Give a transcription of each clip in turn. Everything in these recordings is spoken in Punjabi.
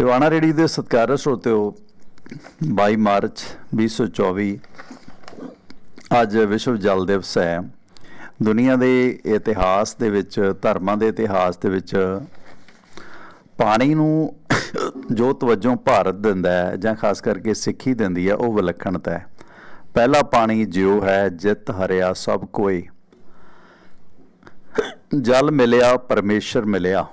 ਟਿਵਾਣਾ ਰੇਡੀ ਦੇ ਸਤਿਕਾਰਯੋਗ ਸਰੋਤਿਓ 22 ਮਾਰਚ 2024 ਅੱਜ ਵਿਸ਼ਵ ਜਲ ਦਿਵਸ ਹੈ। ਦੁਨੀਆ ਦੇ ਇਤਿਹਾਸ ਦੇ ਵਿੱਚ, ਧਰਮਾਂ ਦੇ ਇਤਿਹਾਸ ਦੇ ਵਿੱਚ ਪਾਣੀ ਨੂੰ ਜੋ ਤਵੱਜੋ ਭਾਰਤ ਦਿੰਦਾ ਹੈ ਜਾਂ ਖਾਸ ਕਰਕੇ ਸਿੱਖੀ ਦਿੰਦੀ ਹੈ, ਉਹ ਵਿਲੱਖਣਤਾ ਹੈ। ਪਹਿਲਾ ਪਾਣੀ ਜਿਉ ਹੈ, ਜਿਤ ਹਰਿਆ ਸਭ ਕੋਈ। ਜਲ ਮਿਲਿਆ, ਪਰਮੇਸ਼ਰ ਮਿਲਿਆ।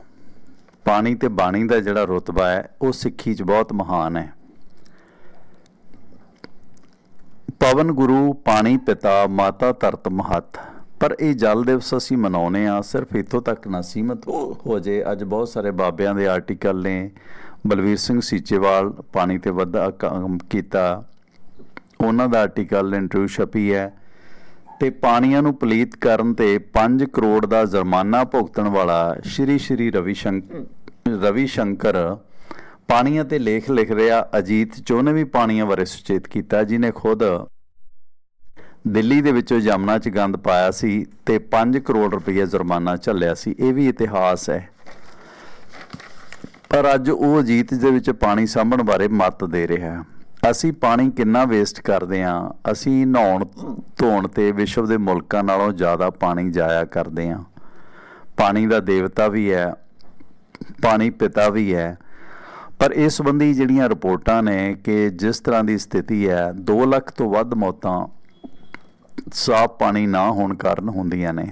ਪਾਣੀ ਤੇ ਬਾਣੀ ਦਾ ਜਿਹੜਾ ਰਤਬਾ ਹੈ, ਉਹ ਸਿੱਖੀ 'ਚ ਬਹੁਤ ਮਹਾਨ ਹੈ। ਪਵਨ ਗੁਰੂ, ਪਾਣੀ ਪਿਤਾ, ਮਾਤਾ ਧਰਤ ਮਹਤ। ਪਰ ਇਹ ਜਲ ਦਿਵਸ ਅਸੀਂ ਮਨਾਉਨੇ ਆ ਸਿਰਫ ਇੱਥੋਂ ਤੱਕ ਨਾ ਸੀਮਤ ਹੋ ਹੋ ਜੇ। ਅੱਜ ਬਹੁਤ ਸਾਰੇ ਬਾਬਿਆਂ ਦੇ ਆਰਟੀਕਲ ਨੇ। ਬਲਵੀਰ ਸਿੰਘ ਸੀਚੇਵਾਲ ਪਾਣੀ ਤੇ ਵੱਧਾ ਕੰਮ ਕੀਤਾ। ਉਹਨਾਂ ਦਾ ਆਰਟੀਕਲ ਇੰਟਰਵਿਊ ਛਪੀ ਹੈ। ਤੇ ਪਾਣੀਆਂ ਨੂੰ ਪਲੀਤ ਕਰਨ ਤੇ 5 ਕਰੋੜ ਦਾ ਜੁਰਮਾਨਾ ਭੁਗਤਣ ਵਾਲਾ ਸ਼੍ਰੀ ਸ਼੍ਰੀ ਰਵੀ ਸ਼ੰਕਰ ਰਵੀ ਸ਼ੰਕਰ ਪਾਣੀਆਂ ਤੇ ਲੇਖ ਲਿਖ ਰਿਹਾ ਅਜੀਤ ਚੋਨੇ ਵੀ ਪਾਣੀਆਂ ਬਾਰੇ ਸੁਚੇਤ ਕੀਤਾ, ਜਿਨੇ ਖੁਦ ਦਿੱਲੀ ਦੇ ਵਿੱਚੋਂ ਯਮਨਾ 'ਚ ਗੰਦ ਪਾਇਆ ਸੀ ਤੇ 5 ਕਰੋੜ ਰੁਪਏ ਜੁਰਮਾਨਾ ਝੱਲਿਆ ਸੀ। ਇਹ ਵੀ ਇਤਿਹਾਸ ਹੈ। ਪਰ ਅੱਜ ਉਹ ਅਜੀਤ ਦੇ ਵਿੱਚ ਪਾਣੀ ਸਾਂਭਣ ਬਾਰੇ ਮਤ ਦੇ ਰਿਹਾ ਹੈ। ਅਸੀਂ ਪਾਣੀ ਕਿੰਨਾ ਵੇਸਟ ਕਰਦੇ ਹਾਂ? ਅਸੀਂ ਨਹਾਉਣ, ਧੋਣ ਤੇ ਵਿਸ਼ਵ ਦੇ ਮੁਲਕਾਂ ਨਾਲੋਂ ਜ਼ਿਆਦਾ ਪਾਣੀ ਜਾਇਆ ਕਰਦੇ ਹਾਂ। ਪਾਣੀ ਦਾ ਦੇਵਤਾ ਵੀ ਹੈ। ਪਾਣੀ ਪਿਤਾ ਵੀ ਹੈ। ਪਰ ਇਸ ਸੰਬੰਧੀ ਜਿਹੜੀਆਂ ਰਿਪੋਰਟਾਂ ਨੇ ਕਿ ਜਿਸ ਤਰ੍ਹਾਂ ਦੀ ਸਥਿਤੀ ਹੈ 2 ਲੱਖ ਤੋਂ ਵੱਧ ਮੌਤਾਂ ਸਾਫ਼ ਪਾਣੀ ਨਾ ਹੋਣ ਕਾਰਨ ਹੁੰਦੀਆਂ ਨੇ।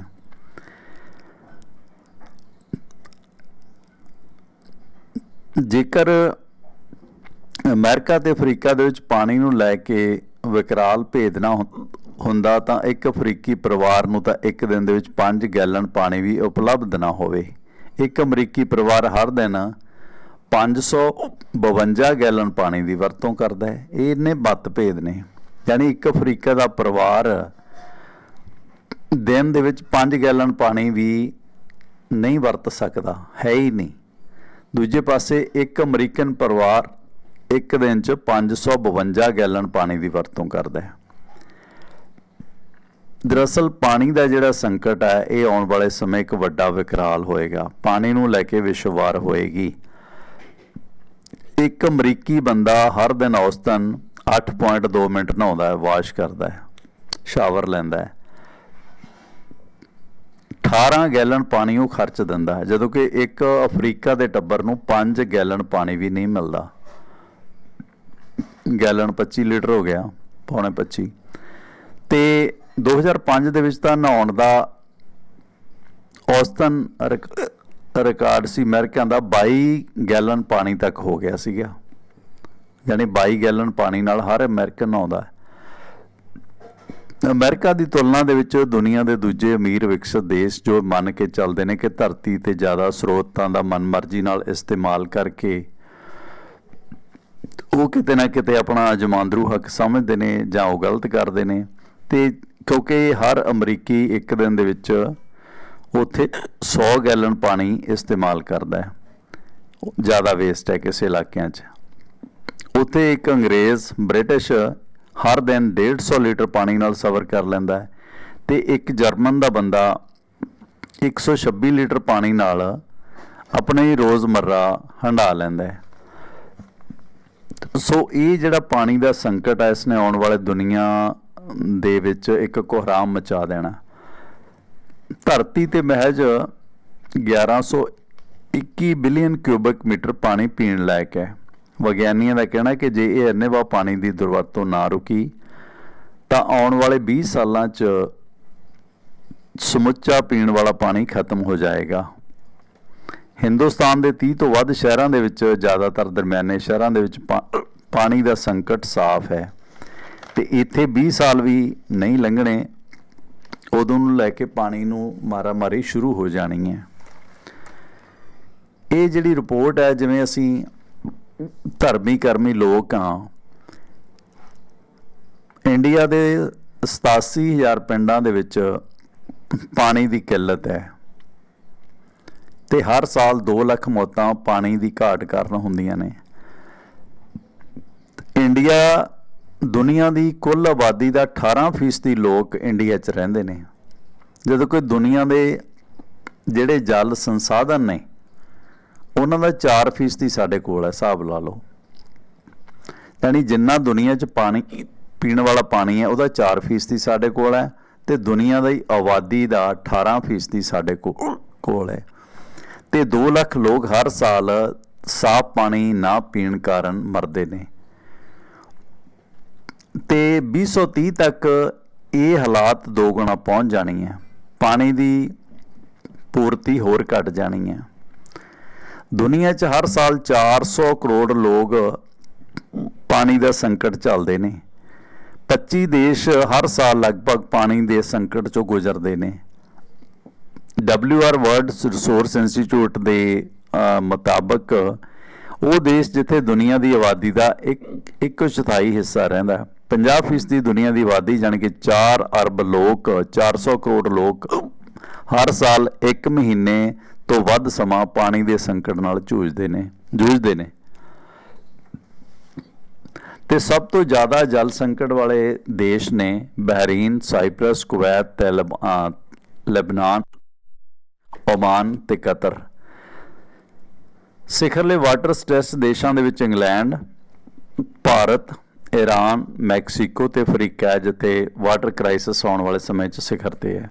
ਜੇਕਰ ਅਮਰੀਕਾ ਤੇ ਅਫਰੀਕਾ ਦੇ ਵਿੱਚ ਪਾਣੀ ਨੂੰ ਲੈ ਕੇ ਵਿਕਰਾਲ ਭੇਦ ਹੁੰਦਾ ਤਾਂ ਇੱਕ ਅਫਰੀਕੀ ਪਰਿਵਾਰ ਨੂੰ ਤਾਂ ਇੱਕ ਦਿਨ ਦੇ ਵਿੱਚ 5 ਗੈਲਨ ਪਾਣੀ ਵੀ ਉਪਲਬਧ ਨਾ ਹੋਵੇ। ਇੱਕ ਅਮਰੀਕੀ ਪਰਿਵਾਰ ਹਰ ਦਿਨ 552 ਗੈਲਨ ਪਾਣੀ ਦੀ ਵਰਤੋਂ ਕਰਦਾ ਹੈ। ਇਹ ਇੰਨੇ ਭੇਦ ਨੇ। ਯਾਨੀ ਇੱਕ ਅਫਰੀਕਾ ਦਾ ਪਰਿਵਾਰ ਦਿਨ ਦੇ ਵਿੱਚ 5 ਗੈਲਨ ਪਾਣੀ ਵੀ ਨਹੀਂ ਵਰਤ ਸਕਦਾ, ਹੈ ਹੀ ਨਹੀਂ। ਦੂਜੇ ਪਾਸੇ ਇੱਕ ਅਮਰੀਕਨ ਪਰਿਵਾਰ ਇੱਕ ਦਿਨ 'ਚ 552 ਗੈਲਨ ਪਾਣੀ ਦੀ ਵਰਤੋਂ ਕਰਦਾ ਹੈ। ਦਰਅਸਲ ਪਾਣੀ ਦਾ ਜਿਹੜਾ ਸੰਕਟ ਹੈ, ਇਹ ਆਉਣ ਵਾਲੇ ਸਮੇਂ ਇੱਕ ਵੱਡਾ ਵਿਕਰਾਲ ਹੋਏਗਾ। ਪਾਣੀ ਨੂੰ ਲੈ ਕੇ ਵਿਸ਼ਵਾਰ ਹੋਏਗੀ। ਇੱਕ ਅਮਰੀਕੀ ਬੰਦਾ ਹਰ ਦਿਨ ਔਸਤਨ 8.2 ਮਿੰਟ ਨਹਾਉਂਦਾ ਹੈ, ਵਾਸ਼ ਕਰਦਾ ਹੈ, ਸ਼ਾਵਰ ਲੈਂਦਾ ਹੈ। 18 ਗੈਲਨ ਪਾਣੀ ਉਹ ਖਰਚ ਦਿੰਦਾ ਹੈ, ਜਦੋਂ ਕਿ ਇੱਕ ਅਫਰੀਕਾ ਦੇ ਟੱਬਰ ਨੂੰ 5 ਗੈਲਨ ਪਾਣੀ ਵੀ ਨਹੀਂ ਮਿਲਦਾ। ਗੈਲਨ 25 ਲੀਟਰ ਹੋ ਗਿਆ, ਪੌਣੇ 25 ਤੇ 2005 ਦੇ ਵਿੱਚ ਤਾਂ ਨਹਾਉਣ ਦਾ ਔਸਤਨ ਰਿਕਾਰਡ ਸੀ ਅਮਰੀਕਾ ਦਾ 22 ਗੈਲਨ ਪਾਣੀ ਤੱਕ ਹੋ ਗਿਆ ਸੀਗਾ। ਯਾਨੀ 22 ਗੈਲਨ ਪਾਣੀ ਨਾਲ ਹਰ ਅਮਰੀਕਨ ਨਹਾਉਂਦਾ ਅਮਰੀਕਾ ਦੀ ਤੁਲਨਾ ਦੇ ਵਿੱਚ ਦੁਨੀਆ ਦੇ ਦੂਜੇ ਅਮੀਰ ਵਿਕਸਿਤ ਦੇਸ਼ ਜੋ ਮੰਨ ਕੇ ਚੱਲਦੇ ਨੇ ਕਿ ਧਰਤੀ ਤੇ ਜ਼ਿਆਦਾ ਸਰੋਤਾਂ ਦਾ ਮਨਮਰਜ਼ੀ ਨਾਲ ਇਸਤੇਮਾਲ ਕਰਕੇ ਉਹ ਕਿਤੇ ਨਾ ਕਿਤੇ ਆਪਣਾ ਜਮਾਂਦਰੂ ਹੱਕ ਸਮਝਦੇ ਨੇ ਜਾਂ ਉਹ ਗਲਤ ਕਰਦੇ ਨੇ। ਤੇ ਕਿਉਂਕਿ ਹਰ ਅਮਰੀਕੀ ਇੱਕ ਦਿਨ ਦੇ ਵਿੱਚ ਉੱਥੇ 100 ਗੈਲਨ ਪਾਣੀ ਇਸਤੇਮਾਲ ਕਰਦਾ ਹੈ। ਜ਼ਿਆਦਾ ਵੇਸਟ ਹੈ ਕਿਸੇ ਇਲਾਕਿਆਂ 'ਚ। ਉੱਥੇ ਇੱਕ ਅੰਗਰੇਜ਼, ਬ੍ਰਿਟਿਸ਼ ਹਰ ਦਿਨ 150 ਲੀਟਰ ਪਾਣੀ ਨਾਲ ਸਫ਼ਰ ਕਰ ਲੈਂਦਾ ਹੈ ਤੇ ਇੱਕ ਜਰਮਨ ਦਾ ਬੰਦਾ 126 ਲੀਟਰ ਪਾਣੀ ਨਾਲ ਆਪਣੇ ਹੀ ਰੋਜ਼ਮर्रा ਹੰਡਾ ਲੈਂਦਾ ਹੈ। ਸੋ ਇਹ ਜਿਹੜਾ ਪਾਣੀ ਦਾ ਸੰਕਟ ਹੈ, ਇਸ ਨੇ ਆਉਣ ਵਾਲੇ ਦੁਨੀਆ ਦੇ ਵਿੱਚ ਇੱਕ ਕੋਹਰਾਮ ਮਚਾ ਦੇਣਾ। ਧਰਤੀ ਤੇ ਮਹਿਜ 1121 ਬਿਲੀਅਨ ਕਿਊਬਿਕ ਮੀਟਰ ਪਾਣੀ ਪੀਣ ਲਾਇਕ ਹੈ। ਵਿਗਿਆਨੀਆਂ ਦਾ ਕਹਿਣਾ ਕਿ ਜੇ ਇਹ ਅੰਨੇਵਾਹ ਪਾਣੀ ਦੀ ਦੁਰਵਰਤੋਂ ਨਾ ਰੁਕੀ, ਤਾਂ ਆਉਣ ਵਾਲੇ 20 ਸਾਲਾਂ 'ਚ ਸਮੁੱਚਾ ਪੀਣ ਵਾਲਾ ਪਾਣੀ ਖਤਮ ਹੋ ਜਾਏਗਾ। ਹਿੰਦੁਸਤਾਨ ਦੇ 30 ਤੋਂ ਵੱਧ ਸ਼ਹਿਰਾਂ ਦੇ ਵਿੱਚ ਜ਼ਿਆਦਾਤਰ ਦਰਮਿਆਨੇ ਸ਼ਹਿਰਾਂ ਦੇ ਵਿੱਚ ਪਾਣੀ ਦਾ ਸੰਕਟ ਸਾਫ਼ ਹੈ। ਤੇ ਇੱਥੇ 20 ਸਾਲ ਵੀ ਨਹੀਂ ਲੰਘਣੇ, ਉਦੋਂ ਨੂੰ ਲੈ ਕੇ ਪਾਣੀ ਨੂੰ ਮਾਰਾ ਮਾਰੀ ਸ਼ੁਰੂ ਹੋ ਜਾਣੀ ਹੈ। ਇਹ ਜਿਹੜੀ ਰਿਪੋਰਟ ਹੈ, ਜਿਵੇਂ ਅਸੀਂ ਧਰਮੀ ਕਰਮੀ ਲੋਕ ਆ ਇੰਡੀਆ ਦੇ 87000 ਪਿੰਡਾਂ ਦੇ ਵਿੱਚ ਪਾਣੀ ਦੀ ਕਿੱਲਤ ਹੈ। ਤੇ ਹਰ ਸਾਲ 2 ਲੱਖ ਮੌਤਾਂ ਪਾਣੀ ਦੀ ਘਾਟ ਕਾਰਨ ਹੁੰਦੀਆਂ ਨੇ। ਇੰਡੀਆ ਦੁਨੀਆ ਦੀ ਕੁੱਲ ਆਬਾਦੀ ਦਾ 18% ਲੋਕ ਇੰਡੀਆ 'ਚ ਰਹਿੰਦੇ ਨੇ। ਜਦੋਂ ਕੋਈ ਦੁਨੀਆ ਦੇ ਜਿਹੜੇ ਜਲ ਸੰਸਾਧਨ ਨੇ, ਉਹਨਾਂ ਦਾ 4% ਸਾਡੇ ਕੋਲ ਹੈ, ਹਿਸਾਬ ਲਾ ਲਓ। ਯਾਨੀ ਜਿੰਨਾ ਦੁਨੀਆ 'ਚ ਪਾਣੀ, ਪੀਣ ਵਾਲਾ ਪਾਣੀ ਹੈ, ਉਹਦਾ 4% ਸਾਡੇ ਕੋਲ ਹੈ ਤੇ ਦੁਨੀਆ ਦੀ ਆਬਾਦੀ ਦਾ 18% ਸਾਡੇ ਕੋਲ ਕੋਲ ਹੈ। ਤੇ 2 ਲੱਖ ਲੋਕ ਹਰ ਸਾਲ ਸਾਫ਼ ਪਾਣੀ ਨਾ ਪੀਣ ਕਾਰਨ ਮਰਦੇ ਨੇ। ਤੇ 2030 ਤੱਕ ਇਹ ਹਾਲਾਤ ਦੋ ਗੁਣਾ ਪਹੁੰਚ ਜਾਣੀ ਹੈ। ਪਾਣੀ ਦੀ ਪੂਰਤੀ ਹੋਰ ਘਟ ਜਾਣੀ ਹੈ। ਦੁਨੀਆ 'ਚ ਹਰ ਸਾਲ 400 ਕਰੋੜ ਲੋਕ ਪਾਣੀ ਦਾ ਸੰਕਟ ਚੱਲਦੇ ਨੇ। 25 ਦੇਸ਼ ਹਰ ਸਾਲ ਲਗਭਗ ਪਾਣੀ ਦੇ ਸੰਕਟ 'ਚੋਂ ਗੁਜ਼ਰਦੇ ਨੇ। WR ਵਰਲਡ ਰਿਸੋਰਸ ਇੰਸਟੀਚਿਊਟ ਦੇ ਮੁਤਾਬਕ ਉਹ ਦੇਸ਼ ਜਿੱਥੇ ਦੁਨੀਆ ਦੀ ਆਬਾਦੀ ਦਾ ਇੱਕ ਇੱਕ ਚੌਥਾਈ ਹਿੱਸਾ ਰਹਿੰਦਾ 50% ਦੀ ਦੁਨੀਆ ਦੀ ਆਬਾਦੀ ਜਾਣੀ ਕਿ 4 ਅਰਬ ਲੋਕ 400 ਕਰੋੜ ਲੋਕ ਹਰ ਸਾਲ 1 ਮਹੀਨੇ ਤੋਂ ਵੱਧ ਸਮਾਂ ਪਾਣੀ ਦੇ ਸੰਕਟ ਨਾਲ ਜੂਝਦੇ ਨੇ ਜੂਝਦੇ ਨੇ। ਤੇ ਸਭ ਤੋਂ ਜ਼ਿਆਦਾ ਜਲ ਸੰਕਟ ਵਾਲੇ ਦੇਸ਼ ਨੇ ਬਹਿਰੀਨ, ਸਾਈਪਰਸ, ਕੁਵੈਤ ਤੇ ਲਬ- ਲੈਬਨਾਨ, ਓਮਾਨ ਤੇ ਕਤਰ। ਸਿਖਰਲੇ ਵਾਟਰ ਸਟ੍ਰੈਸ ਦੇਸ਼ਾਂ ਦੇ ਵਿੱਚ ਇੰਗਲੈਂਡ, ਭਾਰਤ ਈਰਾਨ ਮੈਕਸੀਕੋ ਤੇ ਅਫਰੀਕਾ ਹੈ, ਜਿੱਥੇ ਵਾਟਰ ਕ੍ਰਾਈਸਿਸ ਆਉਣ ਵਾਲੇ ਸਮੇਂ 'ਚ ਸਿਖਰ ਤੇ ਹੈ।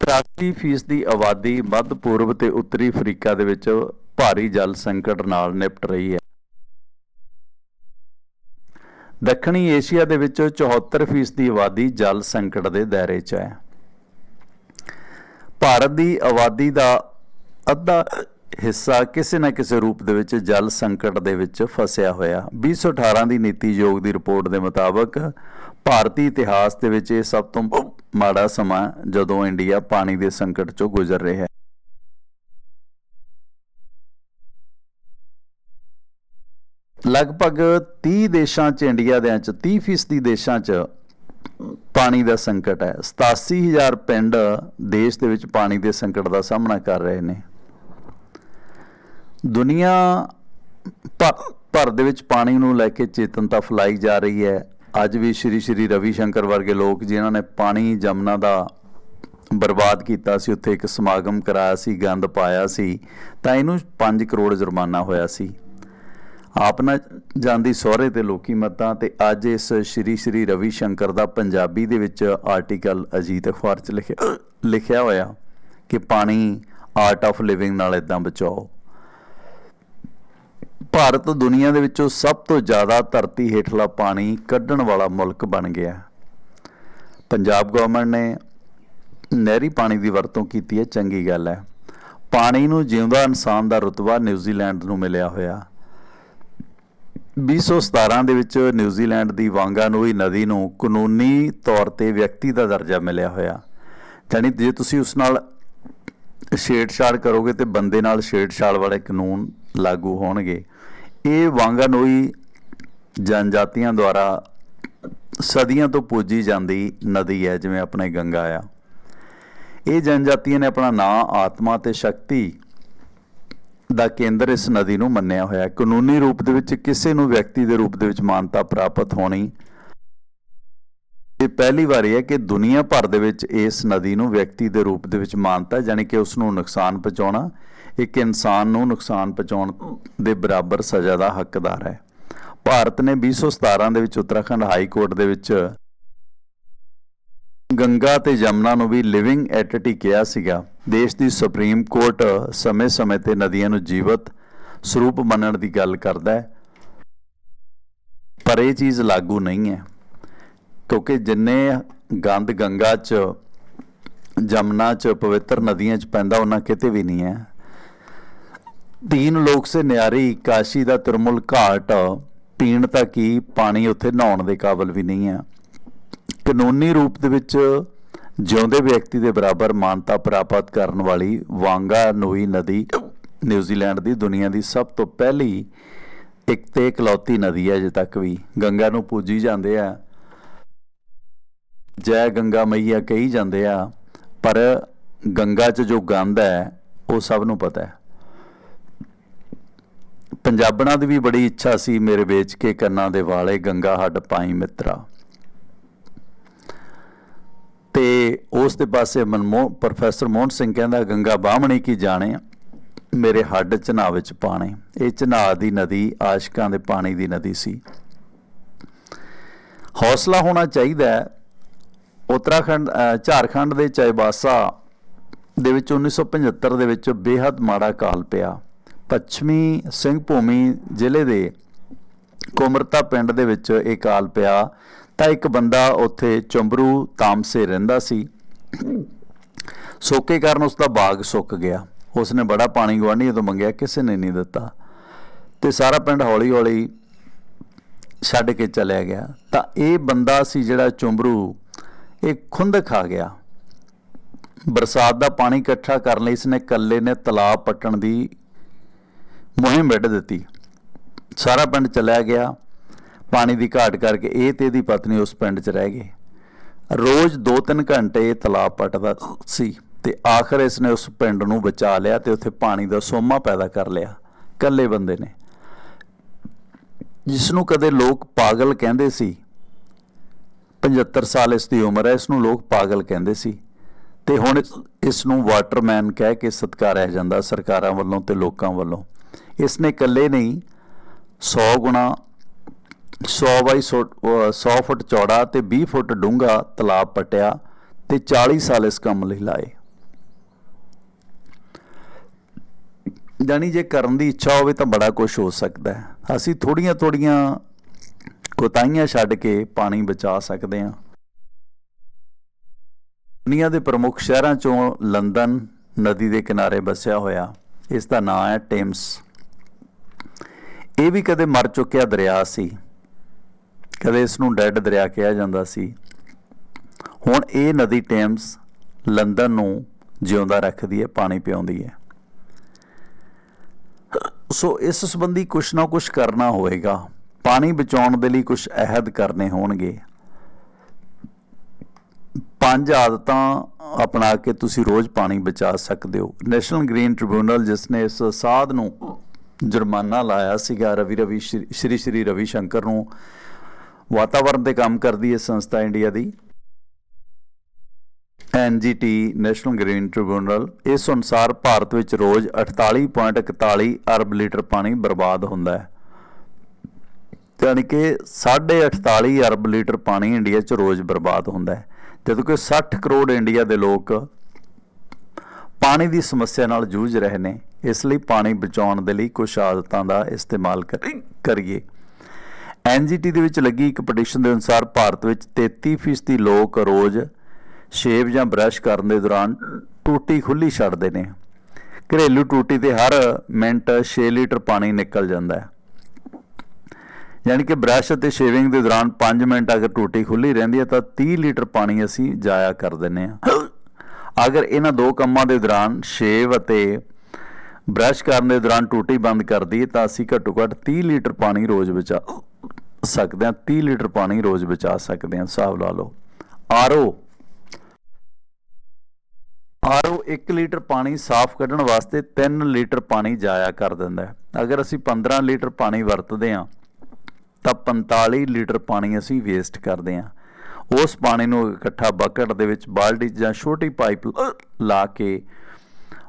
83% ਦੀ ਆਬਾਦੀ ਮੱਧ ਪੂਰਬ ਤੇ ਉੱਤਰੀ ਅਫਰੀਕਾ ਦੇ ਵਿੱਚ ਭਾਰੀ ਜਲ ਸੰਕਟ ਨਾਲ ਨਿਪਟ ਰਹੀ ਹੈ। ਦੱਖਣੀ ਏਸ਼ੀਆ ਦੇ ਵਿੱਚ 74% ਦੀ ਆਬਾਦੀ ਜਲ ਸੰਕਟ ਦੇ ਦਾਇਰੇ 'ਚ ਹੈ। ਭਾਰਤ ਦੀ ਆਬਾਦੀ ਦਾ ਅੱਧਾ ਹਿੱਸਾ ਕਿਸੇ ਨਾ ਕਿਸੇ ਰੂਪ ਦੇ ਵਿੱਚ ਜਲ ਸੰਕਟ ਦੇ ਵਿੱਚ ਫਸਿਆ ਹੋਇਆ। 2018 ਦੀ ਨੀਤੀ ਯੋਗ ਦੀ ਰਿਪੋਰਟ ਦੇ ਮੁਤਾਬਕ ਭਾਰਤੀ ਇਤਿਹਾਸ ਦੇ ਵਿੱਚ ਇਹ ਸਭ ਤੋਂ ਮਾੜਾ ਸਮਾਂ ਜਦੋਂ ਇੰਡੀਆ ਪਾਣੀ ਦੇ ਸੰਕਟ ਚੋਂ ਗੁਜ਼ਰ ਰਿਹਾ ਹੈ। ਲਗਭਗ 30 ਦੇਸ਼ਾਂ 'ਚ ਇੰਡੀਆ ਦੇ ਚ 30% ਦੇਸ਼ਾਂ 'ਚ ਪਾਣੀ ਦਾ ਸੰਕਟ ਹੈ। 87000 ਪਿੰਡ ਦੇਸ਼ ਦੇ ਵਿੱਚ ਪਾਣੀ ਦੇ ਸੰਕਟ ਦਾ ਸਾਹਮਣਾ ਕਰ ਰਹੇ ਨੇ। ਦੁਨੀਆ ਭਰ ਭਰ ਦੇ ਵਿੱਚ ਪਾਣੀ ਨੂੰ ਲੈ ਕੇ ਚੇਤਨਤਾ ਫੈਲਾਈ ਜਾ ਰਹੀ ਹੈ। ਅੱਜ ਵੀ ਸ਼੍ਰੀ ਸ਼੍ਰੀ ਰਵੀ ਸ਼ੰਕਰ ਵਰਗੇ ਲੋਕ ਜਿਨ੍ਹਾਂ ਨੇ ਪਾਣੀ ਜਮਨਾ ਦਾ ਬਰਬਾਦ ਕੀਤਾ ਸੀ, ਉੱਥੇ ਇੱਕ ਸਮਾਗਮ ਕਰਾਇਆ ਸੀ, ਗੰਦ ਪਾਇਆ ਸੀ, ਤਾਂ ਇਹਨੂੰ 5 ਕਰੋੜ ਜੁਰਮਾਨਾ ਹੋਇਆ ਸੀ। ਆਪ ਨਾ ਜਾਂਦੀ ਸਹੁਰੇ ਤੇ ਲੋਕੀ ਮਤਾਂ ਤੇ ਅੱਜ ਇਸ ਸ਼੍ਰੀ ਸ਼੍ਰੀ ਰਵੀ ਸ਼ੰਕਰ ਦਾ ਪੰਜਾਬੀ ਦੇ ਵਿੱਚ ਆਰਟੀਕਲ ਅਜੀਤ ਅਖਬਾਰ 'ਚ ਲਿਖਿਆ ਲਿਖਿਆ ਹੋਇਆ ਕਿ ਪਾਣੀ ਆਰਟ ਆਫ ਲਿਵਿੰਗ ਨਾਲ ਇਦਾਂ ਬਚਾਓ। ਭਾਰਤ ਦੁਨੀਆ ਦੇ ਵਿੱਚੋਂ ਸਭ ਤੋਂ ਜ਼ਿਆਦਾ ਧਰਤੀ ਹੇਠਲਾ ਪਾਣੀ ਕੱਢਣ ਵਾਲਾ ਮੁਲਕ ਬਣ ਗਿਆ। ਪੰਜਾਬ ਗਵਰਨਮੈਂਟ ਨੇ ਨਹਿਰੀ ਪਾਣੀ ਦੀ ਵਰਤੋਂ ਕੀਤੀ ਹੈ, ਚੰਗੀ ਗੱਲ ਹੈ। ਪਾਣੀ ਨੂੰ ਜਿਉਂਦਾ ਇਨਸਾਨ ਦਾ ਰੁਤਬਾ ਨਿਊਜ਼ੀਲੈਂਡ ਨੂੰ ਮਿਲਿਆ ਹੋਇਆ। 2017 ਦੇ ਵਿੱਚ ਨਿਊਜ਼ੀਲੈਂਡ ਦੀ ਵਾਂਗਾਨੂਈ ਨਦੀ ਨੂੰ ਕਾਨੂੰਨੀ ਤੌਰ ਤੇ ਵਿਅਕਤੀ ਦਾ ਦਰਜਾ ਮਿਲਿਆ ਹੋਇਆ। ਜਾਨੀ ਜੇ ਤੁਸੀਂ ਉਸ ਨਾਲ ਛੇੜਛਾੜ ਕਰੋਗੇ ਤੇ ਬੰਦੇ ਨਾਲ ਛੇੜਛਾੜ ਵਾਲੇ ਕਾਨੂੰਨ ਲਾਗੂ ਹੋਣਗੇ। ਇਹ ਵਾਂਗਾਨੂਈ ਜਨਜਾਤੀਆਂ ਦੁਆਰਾ ਸਦੀਆਂ ਤੋਂ ਪੂਜੀ ਜਾਂਦੀ ਨਦੀ ਹੈ, ਜਿਵੇਂ ਆਪਣੇ ਗੰਗਾ ਆ। ਇਹ ਜਨਜਾਤੀਆਂ ਨੇ ਆਪਣਾ ਨਾਂ, ਆਤਮਾ ਤੇ ਸ਼ਕਤੀ ਦਾ ਕੇਂਦਰ ਇਸ ਨਦੀ ਨੂੰ ਮੰਨਿਆ ਹੋਇਆ ਹੈ। ਕਾਨੂੰਨੀ ਰੂਪ ਦੇ ਵਿੱਚ ਕਿਸੇ ਨੂੰ ਵਿਅਕਤੀ ਦੇ ਰੂਪ ਦੇ ਵਿੱਚ ਮਾਨਤਾ ਪ੍ਰਾਪਤ ਹੋਣੀ ਇਹ ਪਹਿਲੀ ਵਾਰੀ ਹੈ ਕਿ ਦੁਨੀਆ ਭਰ ਦੇ ਵਿੱਚ ਇਸ ਨਦੀ ਨੂੰ ਵਿਅਕਤੀ ਦੇ ਰੂਪ ਦੇ ਵਿੱਚ ਮਾਨਤਾ ਯਾਨੀ ਕਿ ਉਸ ਨੂੰ ਨੁਕਸਾਨ ਪਹੁੰਚਾਉਣਾ, ਇੱਕ ਇਨਸਾਨ ਨੂੰ ਨੁਕਸਾਨ ਪਹੁੰਚਾਉਣ ਦੇ ਬਰਾਬਰ ਸਜ਼ਾ ਦਾ ਹੱਕਦਾਰ ਹੈ। ਭਾਰਤ ਨੇ 2017 ਦੇ ਵਿੱਚ ਉੱਤਰਾਖੰਡ ਹਾਈ ਕੋਰਟ ਦੇ ਵਿੱਚ ਗੰਗਾ ਤੇ ਯਮਨਾ ਨੂੰ ਵੀ ਲਿਵਿੰਗ ਐਂਟੀਟੀ ਕਿਹਾ ਸੀਗਾ। ਦੇਸ਼ ਦੀ ਸੁਪਰੀਮ ਕੋਰਟ ਸਮੇਂ-ਸਮੇਂ ਤੇ ਨਦੀਆਂ ਨੂੰ ਜੀਵਤ ਸਰੂਪ ਮੰਨਣ ਦੀ ਗੱਲ ਕਰਦਾ ਹੈ। ਪਰ ਇਹ ਚੀਜ਼ ਲਾਗੂ ਨਹੀਂ ਹੈ। ਕਿਉਂਕਿ ਜਿੰਨੇ ਗੰਦ ਗੰਗਾ 'ਚ, ਜਮਨਾ 'ਚ, ਪਵਿੱਤਰ ਨਦੀਆਂ 'ਚ ਪੈਂਦਾ, ਉਹਨਾਂ ਕਿਤੇ ਵੀ ਨਹੀਂ ਹੈ। ਤੀਨ ਲੋਕ ਸੇ ਨਿਆਰੀ, ਕਾਸ਼ੀ ਦਾ ਤਿਰਮੁਲ ਘਾਟ ਪੀਣ ਤੱਕ ਹੀ ਪਾਣੀ ਉੱਥੇ ਨਹਾਉਣ ਦੇ ਕਾਬਲ ਵੀ ਨਹੀਂ ਹੈ। ਕਾਨੂੰਨੀ ਰੂਪ ਦੇ ਵਿੱਚ ਜਿਉਂਦੇ ਵਿਅਕਤੀ ਦੇ ਬਰਾਬਰ ਮਾਨਤਾ ਪ੍ਰਾਪਤ ਕਰਨ ਵਾਲੀ ਵਾਂਗਾ ਨੋਈ ਨਦੀ ਨਿਊਜ਼ੀਲੈਂਡ ਦੀ ਦੁਨੀਆ ਦੀ ਸਭ ਤੋਂ ਪਹਿਲੀ ਇੱਕ ਤੇ ਇਕਲੌਤੀ ਨਦੀ ਹੈ ਅਜੇ ਤੱਕ ਵੀ। ਗੰਗਾ ਨੂੰ ਪੂਜੀ ਜਾਂਦੇ ਆ। ਜੈ ਗੰਗਾ ਮਈਆ ਕਹੀ ਜਾਂਦੇ ਆ, ਪਰ ਗੰਗਾ 'ਚ ਜੋ ਗੰਦ ਹੈ, ਉਹ ਸਭ ਨੂੰ ਪਤਾ ਹੈ। ਪੰਜਾਬਣਾਂ ਦੀ ਵੀ ਬੜੀ ਇੱਛਾ ਸੀ ਮੇਰੇ ਵੇਚ ਕੇ ਕੰਨਾਂ ਦੇ ਵਾਲੇ ਗੰਗਾ ਹੱਡ ਪਾਈ ਮਿੱਤਰਾ। ਤੇ ਉਸ ਦੇ ਪਾਸੇ ਮਨਮੋਹਨ ਪ੍ਰੋਫੈਸਰ ਮੋਹਨ ਸਿੰਘ ਕਹਿੰਦਾ, ਗੰਗਾ ਬਾਹਮਣੀ ਕੀ ਜਾਣੇ ਮੇਰੇ ਹੱਡ ਚਨਾਹ ਵਿੱਚ ਪਾਣੇ। ਇਹ ਚਨਾਹ ਦੀ ਨਦੀ, ਆਸ਼ਕਾਂ ਦੇ ਪਾਣੀ ਦੀ ਨਦੀ ਸੀ। ਹੌਸਲਾ ਹੋਣਾ ਚਾਹੀਦਾ ਉੱਤਰਾਖੰਡ ਝਾਰਖੰਡ ਦੇ ਚਾਈਬਾਸਾ ਦੇ ਵਿੱਚ 1975 ਦੇ ਵਿੱਚ ਬੇहद ਮਾੜਾ ਕਾਲ ਪਿਆ। ਪੱਛਮੀ ਸਿੰਘ ਭੂਮੀ ਜ਼ਿਲ੍ਹੇ ਦੇ ਕੋਮਰਤਾ ਪਿੰਡ ਦੇ ਵਿੱਚ ਇਹ ਕਾਲ ਪਿਆ ਤਾਂ ਇੱਕ ਬੰਦਾ ਉੱਥੇ ਚੰਬਰੂ ਤਾਮਸੇ ਰਹਿੰਦਾ ਸੀ। ਸੋਕੇ ਕਾਰਨ ਉਸ ਦਾ ਬਾਗ ਸੁੱਕ ਗਿਆ। ਉਸਨੇ ਬੜਾ ਪਾਣੀ ਗੁਆਂਢੀਆਂ ਤੋਂ ਮੰਗਿਆ, ਕਿਸੇ ਨੇ ਨਹੀਂ ਦਿੱਤਾ। ਤੇ ਸਾਰਾ ਪਿੰਡ ਹੌਲੀ-ਹੌਲੀ ਛੱਡ ਕੇ ਚਲਿਆ ਗਿਆ। ਤਾਂ ਇਹ ਬੰਦਾ ਸੀ ਜਿਹੜਾ ਚੁੰਬਰੂ ਇਹ ਖੁੰਦ ਖਾ ਗਿਆ। ਬਰਸਾਤ ਦਾ ਪਾਣੀ ਇਕੱਠਾ ਕਰਨ ਲਈ ਇਸਨੇ ਕੱਲੇ ਨੇ ਤਲਾਬ ਪੱਟਣ ਦੀ ਮੁਹਿੰਮ ਵਿੱਢ ਦਿੱਤੀ। ਸਾਰਾ ਪਿੰਡ ਚਲਿਆ ਗਿਆ। ਪਾਣੀ ਦੀ ਘਾਟ ਕਰਕੇ ਇਹ ਤੇ ਇਹਦੀ ਪਤਨੀ ਉਸ ਪਿੰਡ 'ਚ ਰਹਿ ਗਏ ਰੋਜ਼ 2-3 ਘੰਟੇ ਇਹ ਤਲਾਬ ਪੱਟਦਾ ਸੀ ਤੇ ਆਖਰ ਇਸਨੇ ਉਸ ਪਿੰਡ ਨੂੰ ਬਚਾ ਲਿਆ ਤੇ ਉੱਥੇ ਪਾਣੀ ਦਾ ਸੋਮਾ ਪੈਦਾ ਕਰ ਲਿਆ। ਕੱਲੇ ਬੰਦੇ ਨੇ। ਜਿਸ ਨੂੰ ਕਦੇ ਲੋਕ ਪਾਗਲ ਕਹਿੰਦੇ ਸੀ 75 ਸਾਲ ਇਸ ਦੀ ਉਮਰ ਹੈ ਇਸ ਨੂੰ ਲੋਕ ਪਾਗਲ ਕਹਿੰਦੇ ਸੀ। ਤੇ ਹੁਣ ਇਸ- ਨੂੰ ਵਾਟਰਮੈਨ ਕਹਿ ਕੇ ਸਤਿਕਾਰਿਆ ਜਾਂਦਾ ਸਰਕਾਰਾਂ ਵੱਲੋਂ ਤੇ ਲੋਕਾਂ ਵੱਲੋਂ। ਇਸ ਨੇ ਇਕੱਲੇ ਨਹੀਂ 100 ਗੁਣਾ 100 ਬਾਈ 100 ਫੁੱਟ ਚੌੜਾ ਤੇ 20 ਫੁੱਟ ਡੂੰਘਾ ਤਲਾਬ ਪਟਿਆ ਤੇ 40 ਸਾਲ ਇਸ ਕੰਮ ਲਈ ਲਾਏ। ਜਾਨੀ ਜੇ ਕਰਨ ਦੀ ਇੱਛਾ ਹੋਵੇ ਤਾਂ ਬੜਾ ਕੁਝ ਹੋ ਸਕਦਾ ਹੈ। ਅਸੀਂ ਥੋੜੀਆਂ ਥੋੜੀਆਂ ਕੋਤਾਹੀਆਂ ਛੱਡ ਕੇ ਪਾਣੀ ਬਚਾ ਸਕਦੇ ਹਾਂ। ਦੁਨੀਆ ਦੇ ਪ੍ਰਮੁੱਖ ਸ਼ਹਿਰਾਂ ਚੋਂ ਲੰਡਨ ਨਦੀ ਦੇ ਕਿਨਾਰੇ ਵਸਿਆ ਹੋਇਆ, ਇਸ ਦਾ ਨਾਮ ਹੈ ਟੇਮਸ। ਇਹ ਵੀ ਕਦੇ ਮਰ ਚੁੱਕਿਆ ਦਰਿਆ ਸੀ। ਕਦੇ ਇਸ ਨੂੰ ਡੈਡ ਦਰਿਆ ਕਿਹਾ ਜਾਂਦਾ ਸੀ। ਹੁਣ ਇਹ ਨਦੀ ਟੇਮਸ ਲੰਡਨ ਨੂੰ ਜਿਉਂਦਾ ਰੱਖਦੀ ਹੈ, ਪਾਣੀ ਪਿਆਉਂਦੀ ਹੈ। ਸੋ ਇਸ ਸੰਬੰਧੀ ਕੁਛ ਨਾ ਕੁਛ ਕਰਨਾ ਹੋਵੇਗਾ। ਪਾਣੀ ਬਚਾਉਣ ਦੇ ਲਈ ਕੁਝ ਅਹਿਦ ਕਰਨੇ ਹੋਣਗੇ। ਪੰਜ ਆਦਤਾਂ ਅਪਣਾ ਕੇ ਤੁਸੀਂ ਰੋਜ਼ ਪਾਣੀ ਬਚਾ ਸਕਦੇ ਹੋ। ਨੈਸ਼ਨਲ ਗ੍ਰੀਨ ਟ੍ਰਿਬਿਊਨਲ, ਜਿਸ ਨੇ ਇਸ ਸਾਧ ਨੂੰ ਜੁਰਮਾਨਾ ਲਾਇਆ ਸੀਗਾ, ਰਵੀ ਰਵੀ ਸ਼੍ਰੀ ਸ਼੍ਰੀ ਸ਼੍ਰੀ ਰਵੀ ਸ਼ੰਕਰ ਨੂੰ ਵਾਤਾਵਰਣ ਤੇ ਕੰਮ ਕਰਦੀ ਹੈ ਸੰਸਥਾ ਇੰਡੀਆ ਦੀ। ਐਨਜੀਟੀ ਨੈਸ਼ਨਲ ਗ੍ਰੀਨ ਟ੍ਰਿਬਿਊਨਲ, ਇਸ ਅਨੁਸਾਰ ਭਾਰਤ ਵਿੱਚ ਰੋਜ਼ 48.41 ਅਰਬ ਲੀਟਰ ਪਾਣੀ ਬਰਬਾਦ ਹੁੰਦਾ ਹੈ। ਯਾਨੀ ਕਿ 48.5 ਅਰਬ ਲੀਟਰ ਪਾਣੀ ਇੰਡੀਆ 'ਚ ਰੋਜ਼ ਬਰਬਾਦ ਹੁੰਦਾ ਹੈ। ਜਦੋਂ ਕਿ 60 ਕਰੋੜ ਇੰਡੀਆ ਦੇ ਲੋਕ ਪਾਣੀ ਦੀ ਸਮੱਸਿਆ ਨਾਲ ਜੂਝ ਰਹੇ ਨੇ, ਇਸ ਲਈ ਪਾਣੀ ਬਚਾਉਣ ਦੇ ਲਈ ਕੁਝ ਆਦਤਾਂ ਦਾ ਇਸਤੇਮਾਲ ਕਰੀ- ਕਰੀਏ। ਐਨਜੀਟੀ ਦੇ ਵਿੱਚ ਲੱਗੀ ਇੱਕ ਪਟੀਸ਼ਨ ਦੇ ਅਨੁਸਾਰ ਭਾਰਤ ਵਿੱਚ 33% ਲੋਕ ਰੋਜ਼ ਸ਼ੇਵ ਜਾਂ ਬ੍ਰਸ਼ ਕਰਨ ਦੇ ਦੌਰਾਨ ਟੂਟੀ ਖੁੱਲੀ ਛੱਡਦੇ ਨੇ। ਘਰੇਲੂ ਟੂਟੀ ਤੇ ਹਰ ਮਿੰਟ 6 ਲੀਟਰ ਪਾਣੀ ਨਿਕਲ ਜਾਂਦਾ ਹੈ। ਯਾਨੀ ਕਿ ਬ੍ਰਸ਼ ਅਤੇ ਸ਼ੇਵਿੰਗ ਦੇ ਦੌਰਾਨ 5 ਮਿੰਟ ਅਗਰ ਟੂਟੀ ਖੁੱਲੀ ਰਹਿੰਦੀ ਹੈ ਤਾਂ 30 ਲੀਟਰ ਪਾਣੀ ਅਸੀਂ ਜਾਇਆ ਕਰ ਦਿੰਨੇ ਆ ਅਗਰ ਇਹਨਾਂ ਦੋ ਕੰਮਾਂ ਦੇ ਦੌਰਾਨ ਸ਼ੇਵ ਅਤੇ ਬ੍ਰਸ਼ ਕਰਨ ਦੇ ਦੌਰਾਨ ਟੂਟੀ ਬੰਦ ਕਰ ਦਈਏ ਤਾਂ ਅਸੀਂ ਘੱਟੋ ਘੱਟ 30 ਲੀਟਰ ਪਾਣੀ ਰੋਜ਼ ਬਚਾ ਸਕਦੇ ਹਾਂ। 30 ਲੀਟਰ ਪਾਣੀ ਰੋਜ਼ ਬਚਾ ਸਕਦੇ ਹਾਂ, ਹਿਸਾਬ ਲਾ ਲਓ। ਆਰਓ। ਆਰਓ 1 ਲੀਟਰ ਪਾਣੀ ਸਾਫ਼ ਕੱਢਣ ਵਾਸਤੇ 3 ਲੀਟਰ ਪਾਣੀ ਜਾਇਆ ਕਰ ਦਿੰਦਾ ਹੈ। ਅਗਰ ਅਸੀਂ 15 ਲੀਟਰ ਪਾਣੀ ਵਰਤਦੇ ਹਾਂ 45 ਲੀਟਰ ਪਾਣੀ ਅਸੀਂ ਵੇਸਟ ਕਰਦੇ ਹਾਂ। ਉਸ ਪਾਣੀ ਨੂੰ ਇਕੱਠਾ ਬਕਟ ਦੇ ਵਿੱਚ ਬਾਲਟੀ ਜਾਂ ਛੋਟੀ ਪਾਈਪ ਲਾ ਕੇ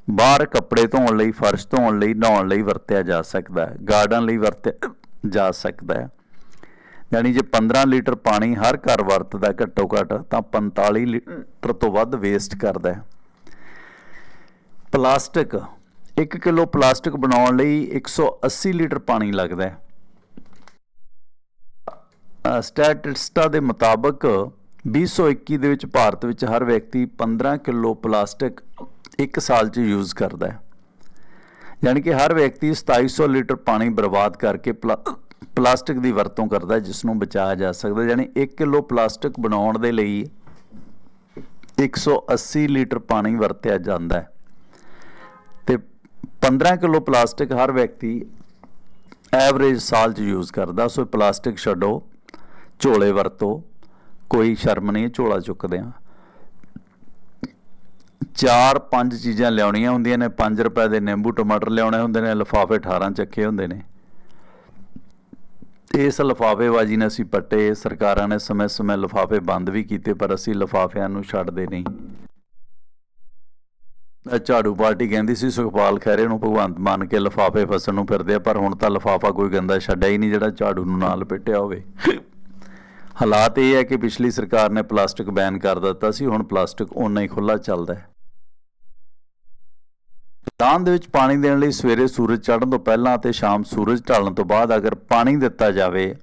ਬਾਹਰ ਕੱਪੜੇ ਧੋਣ ਲਈ, ਫਰਸ਼ ਧੋਣ ਲਈ, ਨਹਾਉਣ ਲਈ ਵਰਤਿਆ ਜਾ ਸਕਦਾ ਹੈ। ਗਾਰਡਨ ਲਈ ਵਰਤਿਆ ਜਾ ਸਕਦਾ ਹੈ। ਯਾਨੀ ਜੇ 15 ਲੀਟਰ ਪਾਣੀ ਹਰ ਘਰ ਵਰਤਦਾ ਘੱਟੋ ਘੱਟ, ਤਾਂ 45 ਲੀਟਰ ਤੋਂ ਵੱਧ ਵੇਸਟ ਕਰਦਾ ਹੈ। ਪਲਾਸਟਿਕ 1 ਕਿਲੋ ਪਲਾਸਟਿਕ ਬਣਾਉਣ ਲਈ 180 ਲੀਟਰ ਪਾਣੀ ਲੱਗਦਾ ਹੈ। ਸਟੈਟਿਸਟਾ ਦੇ ਮੁਤਾਬਕ 2021 ਦੇ ਵਿੱਚ ਭਾਰਤ ਵਿੱਚ ਹਰ ਵਿਅਕਤੀ 15 ਕਿਲੋ ਪਲਾਸਟਿਕ ਇੱਕ ਸਾਲ 'ਚ ਯੂਜ਼ ਕਰਦਾ ਹੈ। ਯਾਨੀ ਕਿ ਹਰ ਵਿਅਕਤੀ 2700 ਲੀਟਰ ਪਾਣੀ ਬਰਬਾਦ ਕਰਕੇ ਪਲਾ- ਪਲਾਸਟਿਕ ਦੀ ਵਰਤੋਂ ਕਰਦਾ ਜਿਸ ਨੂੰ ਬਚਾਇਆ ਜਾ ਸਕਦਾ ਹੈ। ਯਾਨੀ 1 ਕਿਲੋ ਪਲਾਸਟਿਕ ਬਣਾਉਣ ਦੇ ਲਈ 180 ਲੀਟਰ ਪਾਣੀ ਵਰਤਿਆ ਜਾਂਦਾ ਹੈ। ਤੇ 15 ਕਿਲੋ ਪਲਾਸਟਿਕ ਹਰ ਵਿਅਕਤੀ ਐਵਰੇਜ ਸਾਲ 'ਚ ਯੂਜ਼ ਕਰਦਾ, ਸੋ ਪਲਾਸਟਿਕ ਛੱਡੋ। ਝੋਲੇ ਵਰਤੋ, ਕੋਈ ਸ਼ਰਮ ਨਹੀਂ, ਝੋਲਾ ਚੁੱਕਦੇ ਆ ਚਾਰ ਪੰਜ ਚੀਜ਼ਾਂ ਲਿਆਉਣੀਆਂ ਹੁੰਦੀਆਂ ਨੇ 5 ਰੁਪਏ ਦੇ ਨਿੰਬੂ ਟਮਾਟਰ ਲਿਆਉਣੇ ਹੁੰਦੇ ਨੇ, ਲਿਫਾਫੇ 18 ਚੱਕੇ ਹੁੰਦੇ ਨੇ। ਇਸ ਲਿਫਾਫੇਬਾਜ਼ੀ ਨੇ ਅਸੀਂ ਪੱਟੇ, ਸਰਕਾਰਾਂ ਨੇ ਸਮੇਂ-ਸਮੇਂ ਲਿਫਾਫੇ ਬੰਦ ਵੀ ਕੀਤੇ, ਪਰ ਅਸੀਂ ਲਿਫਾਫਿਆਂ ਨੂੰ ਛੱਡਦੇ ਨਹੀਂ। ਝਾੜੂ ਪਾਰਟੀ ਕਹਿੰਦੀ ਸੀ, ਸੁਖਪਾਲ ਖਹਿਰੇ ਨੂੰ ਭਗਵੰਤ ਮਾਨ ਕੇ ਲਫਾਫੇ ਫਸਣ ਨੂੰ ਫਿਰਦੇ ਆ, ਪਰ ਹੁਣ ਤਾਂ ਲਫਾਫਾ ਕੋਈ ਗੰਦਾ ਛੱਡਿਆ ਹੀ ਨਹੀਂ, ਜਿਹੜਾ ਝਾੜੂ ਨੂੰ ਨਾਲ ਲਪੇਟਿਆ ਹੋਵੇ। ਹਾਲਾਤ ਇਹ ਹੈ ਕਿ ਪਿਛਲੀ ਸਰਕਾਰ ਨੇ ਪਲਾਸਟਿਕ ਬੈਨ ਕਰ ਦਿੱਤਾ ਸੀ, ਹੁਣ ਪਲਾਸਟਿਕ ਓਨਾ ਹੀ ਖੁੱਲਾ ਚੱਲਦਾ ਹੈ। ਮੈਦਾਨ ਦੇ ਵਿੱਚ ਪਾਣੀ ਦੇਣ ਲਈ ਸਵੇਰੇ ਸੂਰਜ ਚੜ੍ਹਨ ਤੋਂ ਪਹਿਲਾਂ ਅਤੇ ਸ਼ਾਮ ਸੂਰਜ ਢਲਣ ਤੋਂ ਬਾਅਦ ਅਗਰ ਪਾਣੀ ਦਿੱਤਾ ਜਾਵੇ,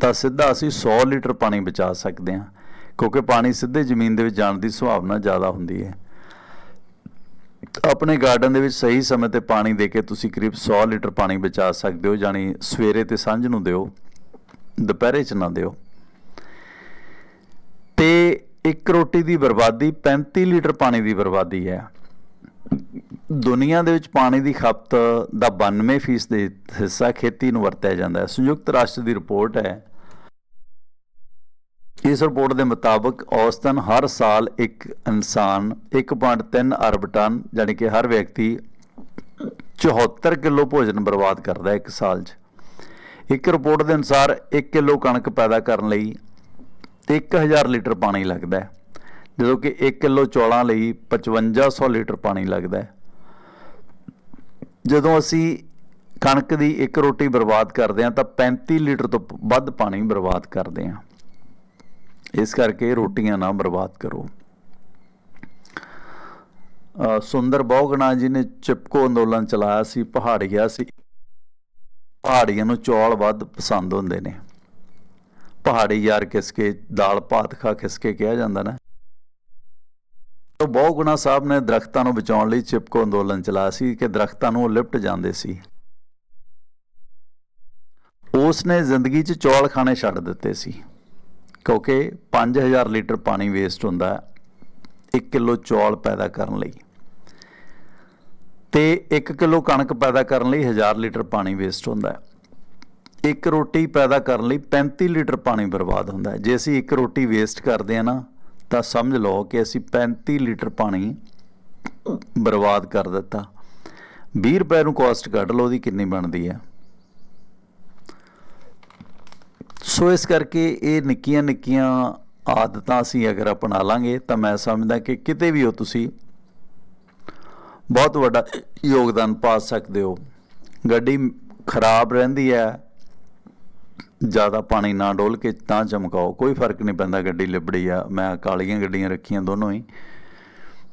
ਤਾਂ ਸਿੱਧਾ ਅਸੀਂ 100 ਲੀਟਰ ਪਾਣੀ ਬਚਾ ਸਕਦੇ ਹਾਂ, ਕਿਉਂਕਿ ਪਾਣੀ ਸਿੱਧੇ ਜ਼ਮੀਨ ਦੇ ਵਿੱਚ ਜਾਣ ਦੀ ਸੰਭਾਵਨਾ ਜ਼ਿਆਦਾ ਹੁੰਦੀ ਹੈ। ਆਪਣੇ ਗਾਰਡਨ ਦੇ ਵਿੱਚ ਸਹੀ ਸਮੇਂ ਤੇ ਪਾਣੀ ਦੇ ਕੇ ਤੁਸੀਂ ਕਰੀਬ 100 ਲੀਟਰ ਪਾਣੀ ਬਚਾ ਸਕਦੇ ਹੋ ਜਾਨੀ ਸਵੇਰੇ ਤੇ ਸਾਂਝ ਨੂੰ ਦਿਓ, ਦੁਪਹਿਰੇ ਚ ਨਾ ਦਿਓ। ਤੇ ਇੱਕ ਰੋਟੀ ਦੀ ਬਰਬਾਦੀ 35 ਲੀਟਰ ਪਾਣੀ ਦੀ ਬਰਬਾਦੀ ਹੈ। ਦੁਨੀਆ ਦੇ ਵਿੱਚ ਪਾਣੀ ਦੀ ਖਪਤ ਦਾ 92% ਦੇ ਹਿੱਸਾ ਖੇਤੀ ਨੂੰ ਵਰਤਿਆ ਜਾਂਦਾ ਹੈ। ਸੰਯੁਕਤ ਰਾਸ਼ਟਰ ਦੀ ਰਿਪੋਰਟ ਹੈ। ਇਸ ਰਿਪੋਰਟ ਦੇ ਮੁਤਾਬਕ ਔਸਤਨ ਹਰ ਸਾਲ ਇੱਕ ਇਨਸਾਨ 1.3 ਅਰਬ ਟਨ ਯਾਨੀ ਕਿ ਹਰ ਵਿਅਕਤੀ 74 ਕਿਲੋ ਭੋਜਨ ਬਰਬਾਦ ਕਰਦਾ ਹੈ ਇੱਕ ਸਾਲ 'ਚ। ਇੱਕ ਰਿਪੋਰਟ ਦੇ ਅਨੁਸਾਰ 1 ਕਿਲੋ ਕਣਕ ਪੈਦਾ ਕਰਨ ਲਈ 1000 ਲੀਟਰ ਪਾਣੀ ਲੱਗਦਾ ਹੈ। ਜਦੋਂ ਕਿ 1 ਕਿਲੋ ਚੌਲਾਂ ਲਈ 5500 ਲੀਟਰ ਪਾਣੀ ਲੱਗਦਾ ਹੈ। ਜਦੋਂ ਅਸੀਂ ਕਣਕ ਦੀ ਇੱਕ ਰੋਟੀ ਬਰਬਾਦ ਕਰਦੇ ਹਾਂ, ਤਾਂ 35 ਲੀਟਰ ਤੋਂ ਵੱਧ ਪਾਣੀ ਬਰਬਾਦ ਕਰਦੇ ਹਾਂ। ਇਸ ਕਰਕੇ ਰੋਟੀਆਂ ਨਾ ਬਰਬਾਦ ਕਰੋ। ਸੁੰਦਰ ਬਹੁਗਣਾ ਜੀ ਨੇ ਚਿਪਕੋ ਅੰਦੋਲਨ ਚਲਾਇਆ ਸੀ, ਪਹਾੜੀਆ ਸੀ। ਪਹਾੜੀਆਂ ਨੂੰ ਚੌਲ ਵੱਧ ਪਸੰਦ ਹੁੰਦੇ ਨੇ। ਪਹਾੜੀ ਯਾਰ ਕਿਸਕੇ ਦਾਲ ਭਾਤ ਖਾ ਕਿਸਕੇ ਕਿਹਾ ਜਾਂਦਾ ਨਾ। ਤੋ ਬਹੁਗੁਣਾ ਸਾਹਿਬ ਨੇ ਦਰਖਤਾਂ ਨੂੰ ਬਚਾਉਣ ਲਈ ਚਿਪਕੋ ਅੰਦੋਲਨ ਚਲਾਇਆ ਸੀ ਕਿ ਦਰਖਤਾਂ ਨੂੰ ਉਹ ਲਿਪਟ ਜਾਂਦੇ ਸੀ। ਉਸ ਨੇ ਜ਼ਿੰਦਗੀ 'ਚ ਚੌਲ ਖਾਣੇ ਛੱਡ ਦਿੱਤੇ ਸੀ। ਕਿਉਂਕਿ 5000 ਲੀਟਰ ਪਾਣੀ ਵੇਸਟ ਹੁੰਦਾ ਹੈ 1 ਕਿਲੋ ਚੌਲ ਪੈਦਾ ਕਰਨ ਲਈ। ਤੇ 1 ਕਿਲੋ ਕਣਕ ਪੈਦਾ ਕਰਨ ਲਈ 1000 ਲੀਟਰ ਪਾਣੀ ਵੇਸਟ ਹੁੰਦਾ ਹੈ। ਇੱਕ ਰੋਟੀ ਪੈਦਾ ਕਰਨ ਲਈ 35 ਲੀਟਰ ਪਾਣੀ ਬਰਬਾਦ ਹੁੰਦਾ ਹੈ। ਜੇ ਅਸੀਂ ਇੱਕ ਰੋਟੀ ਵੇਸਟ ਕਰਦੇ ਆ ਨਾ, ਤਾਂ ਸਮਝ ਲਓ ਕਿ ਅਸੀਂ 35 ਲੀਟਰ ਪਾਣੀ ਬਰਬਾਦ ਕਰ ਦਿੱਤਾ। 20 ਰੁਪਏ ਨੂੰ ਕਾਸਟ ਕੱਢ ਲਓ ਉਹਦੀ ਕਿੰਨੀ ਬਣਦੀ ਹੈ। ਸੋ ਇਸ ਕਰਕੇ ਇਹ ਨਿੱਕੀਆਂ ਨਿੱਕੀਆਂ ਆਦਤਾਂ ਅਸੀਂ ਅਗਰ ਅਪਣਾ ਲਾਂਗੇ, ਤਾਂ ਮੈਂ ਸਮਝਦਾ ਕਿ ਕਿਤੇ ਵੀ ਹੋ ਤੁਸੀਂ ਬਹੁਤ ਵੱਡਾ ਯੋਗਦਾਨ ਪਾ ਸਕਦੇ ਹੋ। ਗੱਡੀ ਖਰਾਬ ਰਹਿੰਦੀ ਹੈ ਜ਼ਿਆਦਾ ਪਾਣੀ ਨਾ ਡੋਲ ਕੇ ਤਾਂ ਚਮਕਾਓ। ਕੋਈ ਫ਼ਰਕ ਨਹੀਂ ਪੈਂਦਾ ਗੱਡੀ ਲਿਬੜੀ ਆ। ਮੈਂ ਕਾਲੀਆਂ ਗੱਡੀਆਂ ਰੱਖੀਆਂ ਦੋਨੋਂ ਹੀ।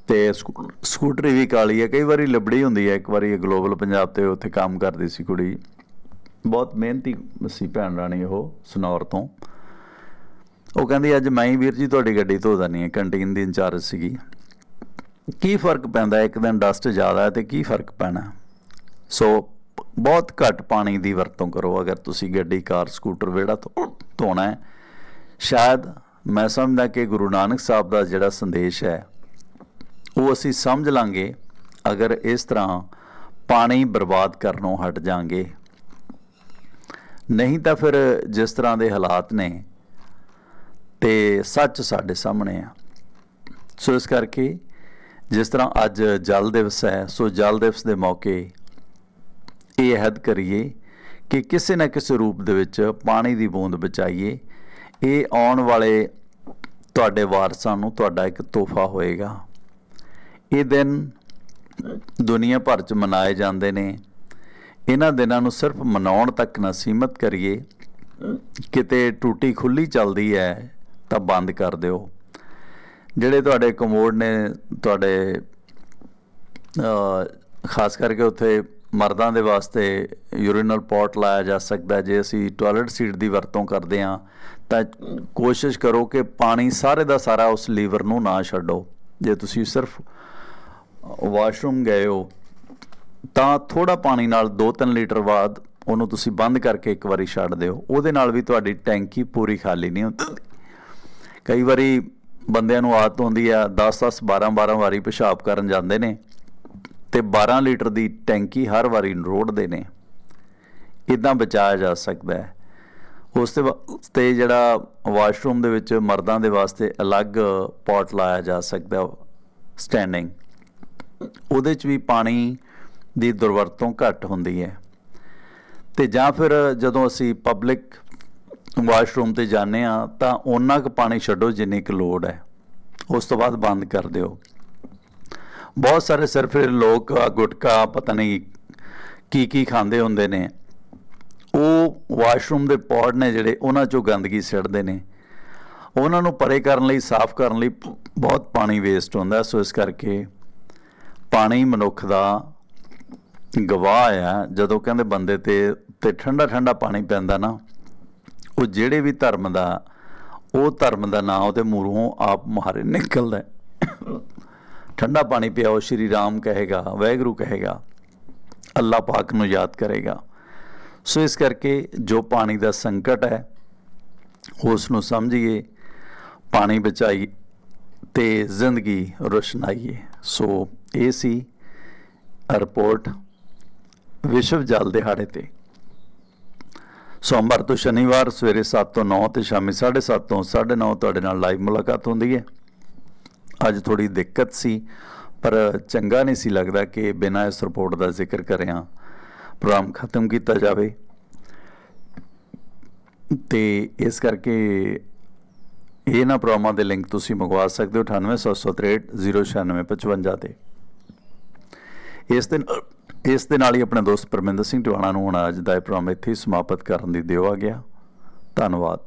ਤੇ ਸਕੂ- ਸਕੂਟਰੀ ਵੀ ਕਾਲੀ ਹੈ ਕਈ ਵਾਰੀ ਲਿਬੜੀ ਹੁੰਦੀ ਹੈ ਇੱਕ ਵਾਰੀ ਗਲੋਬਲ ਪੰਜਾਬ ਤੇ ਉੱਥੇ ਕੰਮ ਕਰਦੀ ਸੀ ਕੁੜੀ। ਬਹੁਤ ਮਿਹਨਤੀ ਸੀ ਭੈਣ ਰਾਣੀ ਉਹ, ਸਨੌਰ ਤੋਂ। ਉਹ ਕਹਿੰਦੀ, ਅੱਜ ਮੈਂ ਹੀ ਵੀਰ ਜੀ ਤੁਹਾਡੀ ਗੱਡੀ ਧੋ ਦਨੀ ਹੈ। ਕੰਟੀਨ ਦੀ ਇੰਚਾਰਜ ਸੀਗੀ। ਕੀ ਫ਼ਰਕ ਪੈਂਦਾ? ਇੱਕ ਦਿਨ ਡਸਟ ਜ਼ਿਆਦਾ ਹੈ ਤੇ ਕੀ ਫ਼ਰਕ ਪੈਣਾ? ਸੋ ਬਹੁਤ ਘੱਟ ਪਾਣੀ ਦੀ ਵਰਤੋਂ ਕਰੋ, ਅਗਰ ਤੁਸੀਂ ਗੱਡੀ, ਕਾਰ, ਸਕੂਟਰ, ਵਿਹੜਾ ਧੋ- ਧੋਣਾ ਹੈ। ਸ਼ਾਇਦ ਮੈਂ ਸਮਝਦਾ ਕਿ ਗੁਰੂ ਨਾਨਕ ਸਾਹਿਬ ਦਾ ਜਿਹੜਾ ਸੰਦੇਸ਼ ਹੈ, ਉਹ ਅਸੀਂ ਸਮਝ ਲਾਂਗੇ, ਅਗਰ ਇਸ ਤਰ੍ਹਾਂ ਪਾਣੀ ਬਰਬਾਦ ਕਰਨੋਂ ਹਟ ਜਾਾਂਗੇ। ਨਹੀਂ ਤਾਂ ਫਿਰ ਜਿਸ ਤਰ੍ਹਾਂ ਦੇ ਹਾਲਾਤ ਨੇ, ਤੇ ਸੱਚ ਸਾਡੇ ਸਾਹਮਣੇ ਆ। ਸੋ ਇਸ ਕਰਕੇ ਜਿਸ ਤਰ੍ਹਾਂ ਅੱਜ ਜਲ ਦਿਵਸ ਹੈ, ਸੋ ਜਲ ਦਿਵਸ ਦੇ ਮੌਕੇ ਇਹ ਅਹਿਦ ਕਰੀਏ ਕਿ ਕਿਸੇ ਨਾ ਕਿਸੇ ਰੂਪ ਦੇ ਵਿੱਚ ਪਾਣੀ ਦੀ ਬੂੰਦ ਬਚਾਈਏ। ਇਹ ਆਉਣ ਵਾਲੇ ਤੁਹਾਡੇ ਵਾਰਸਾਂ ਨੂੰ ਤੁਹਾਡਾ ਇੱਕ ਤੋਹਫਾ ਹੋਏਗਾ। ਇਹ ਦਿਨ ਦੁਨੀਆ ਭਰ 'ਚ ਮਨਾਏ ਜਾਂਦੇ ਨੇ। ਇਹਨਾਂ ਦਿਨਾਂ ਨੂੰ ਸਿਰਫ ਮਨਾਉਣ ਤੱਕ ਨਾ ਸੀਮਤ ਕਰੀਏ। ਕਿਤੇ ਟੂਟੀ ਖੁੱਲੀ ਚੱਲਦੀ ਹੈ ਤਾਂ ਬੰਦ ਕਰ ਦਿਓ। ਜਿਹੜੇ ਤੁਹਾਡੇ ਕਮੋਡ ਨੇ ਤੁਹਾਡੇ ਖਾਸ ਕਰਕੇ ਉੱਥੇ ਮਰਦਾਂ ਦੇ ਵਾਸਤੇ ਯੂਰੀਨਲ ਪੋਟ ਲਾਇਆ ਜਾ ਸਕਦਾ ਜੇ ਅਸੀਂ ਟਾਇਲਟ ਸੀਟ ਦੀ ਵਰਤੋਂ ਕਰਦੇ ਹਾਂ, ਤਾਂ ਕੋਸ਼ਿਸ਼ ਕਰੋ ਕਿ ਪਾਣੀ ਸਾਰੇ ਦਾ ਸਾਰਾ ਉਸ ਲੀਵਰ ਨੂੰ ਨਾ ਛੱਡੋ। ਜੇ ਤੁਸੀਂ ਸਿਰਫ ਵਾਸ਼ਰੂਮ ਗਏ ਹੋ, ਤਾਂ ਥੋੜਾ ਪਾਣੀ ਨਾਲ 2-3 ਲੀਟਰ ਬਾਅਦ ਉਹਨੂੰ ਤੁਸੀਂ ਬੰਦ ਕਰਕੇ ਇੱਕ ਵਾਰੀ ਛੱਡ ਦਿਓ। ਉਹਦੇ ਨਾਲ ਵੀ ਤੁਹਾਡੀ ਟੈਂਕੀ ਪੂਰੀ ਖਾਲੀ ਨਹੀਂ ਹੁੰਦੀ। ਕਈ ਵਾਰੀ ਬੰਦਿਆਂ ਨੂੰ ਆਦਤ ਹੁੰਦੀ ਆ 10-10 12-12 ਵਾਰੀ ਪਿਸ਼ਾਬ ਕਰਨ ਜਾਂਦੇ ਨੇ। ਤੇ 12 ਲੀਟਰ ਦੀ ਟੈਂਕੀ ਹਰ ਵਾਰੀ ਰੋੜਦੇ ਨੇ ਇਦਾਂ ਬਚਾਇਆ ਜਾ ਸਕਦਾ ਹੈ। ਉਸ 'ਤੇ ਵਾਸਤੇ ਜਿਹੜਾ ਵਾਸ਼ਰੂਮ ਦੇ ਵਿੱਚ ਮਰਦਾਂ ਦੇ ਵਾਸਤੇ ਅਲੱਗ ਪੋਟ ਲਾਇਆ ਜਾ ਸਕਦਾ ਸਟੈਂਡਿੰਗ। ਉਹਦੇ 'ਚ ਵੀ ਪਾਣੀ ਦੀ ਦੁਰਵਰਤੋਂ ਘੱਟ ਹੁੰਦੀ ਹੈ। ਤੇ ਜਾਂ ਫਿਰ ਜਦੋਂ ਅਸੀਂ ਪਬਲਿਕ ਵਾਸ਼ਰੂਮ ਤੇ ਜਾਂਦੇ ਆ ਤਾਂ ਉਹਨਾਂ ਕੁ ਪਾਣੀ ਛੱਡੋ ਜਿੰਨੀ ਕੁ ਲੋੜ ਹੈ। ਉਸ ਤੋਂ ਬਾਅਦ ਬੰਦ ਕਰ ਦਿਓ। ਬਹੁਤ ਸਾਰੇ ਸਿਰਫ ਇਹ ਲੋਕ ਗੁਟਕਾ, ਪਤਾ ਨਹੀਂ ਕੀ ਕੀ ਖਾਂਦੇ ਹੁੰਦੇ ਨੇ। ਉਹ ਵਾਸ਼ਰੂਮ ਦੇ ਪੌੜ ਨੇ ਜਿਹੜੇ ਉਹਨਾਂ ਚੋਂ ਗੰਦਗੀ ਸਿੱਟਦੇ ਨੇ। ਉਹਨਾਂ ਨੂੰ ਪਰੇ ਕਰਨ ਲਈ, ਸਾਫ਼ ਕਰਨ ਲਈ ਬਹੁਤ ਪਾਣੀ ਵੇਸਟ ਹੁੰਦਾ। ਸੋ ਇਸ ਕਰਕੇ ਪਾਣੀ ਮਨੁੱਖ ਦਾ ਗਵਾਹ ਆ। ਜਦੋਂ ਕਹਿੰਦੇ ਬੰਦੇ ਤੇ ਤੇ ਠੰਡਾ ਠੰਡਾ ਪਾਣੀ ਪੈਂਦਾ ਨਾ, ਉਹ ਜਿਹੜੇ ਵੀ ਧਰਮ ਦਾ, ਉਹ ਧਰਮ ਦਾ ਨਾਂ ਉਹਦੇ ਮੂਰੋਂ ਆਪ ਮੁਹਾਰੇ ਨਿਕਲਦਾ ਠੰਡਾ ਪਾਣੀ ਪਿਆਓ, ਸ਼੍ਰੀ ਰਾਮ ਕਹੇਗਾ ਵੈਗਰੂ ਕਹੇਗਾ ਅੱਲਾ ਪਾਕ ਨੂੰ ਯਾਦ ਕਰੇਗਾ। ਸੋ ਇਸ ਕਰਕੇ ਜੋ ਪਾਣੀ ਦਾ ਸੰਕਟ ਹੈ, ਉਸ ਨੂੰ ਸਮਝੀਏ, ਪਾਣੀ ਬਚਾਈ ਤੇ ਜ਼ਿੰਦਗੀ ਰੋਸ਼ਨਾਈਏ। ਸੋ ਇਹ ਸੀ ਰਿਪੋਰਟ ਵਿਸ਼ਵ ਜਲ ਦਿਹਾੜੇ ਤੇ। ਸੋਮਵਾਰ ਤੋਂ ਸ਼ਨੀਵਾਰ ਸਵੇਰੇ 7 ਤੋਂ 9 ਤੇ ਸ਼ਾਮੀ 7:30 ਤੋਂ 9:30 ਤੁਹਾਡੇ ਨਾਲ ਲਾਈਵ ਮੁਲਾਕਾਤ ਹੁੰਦੀ ਹੈ। ਅੱਜ ਥੋੜੀ ਦਿੱਕਤ ਸੀ, ਪਰ ਚੰਗਾ ਨਹੀਂ ਸੀ ਲੱਗਦਾ ਕਿ ਬਿਨਾਂ ਇਸ ਰਿਪੋਰਟ ਦਾ ਜ਼ਿਕਰ ਕਰਿਆ ਪ੍ਰੋਗਰਾਮ ਖਤਮ ਕੀਤਾ ਜਾਵੇ। ਤੇ ਇਸ ਕਰਕੇ ਇਹਨਾਂ ਪ੍ਰੋਗਰਾਮਾਂ ਦੇ ਲਿੰਕ ਤੁਸੀਂ ਮੰਗਵਾ ਸਕਦੇ ਹੋ 9863 ਤੇ। ਇਸ ਦੇ ਇਸ ਦੇ ਨਾਲ ਹੀ ਆਪਣੇ ਦੋਸਤ ਪਰਮਿੰਦਰ ਸਿੰਘ ਟਿਵਾਣਾ ਨੂੰ ਹੁਣ ਅੱਜ ਦਾ ਇਹ ਪ੍ਰੋਗਰਾਮ ਇੱਥੇ ਹੀ ਸਮਾਪਤ ਕਰਨ ਦੀ ਦਿਓ ਆ ਗਿਆ। ਧੰਨਵਾਦ।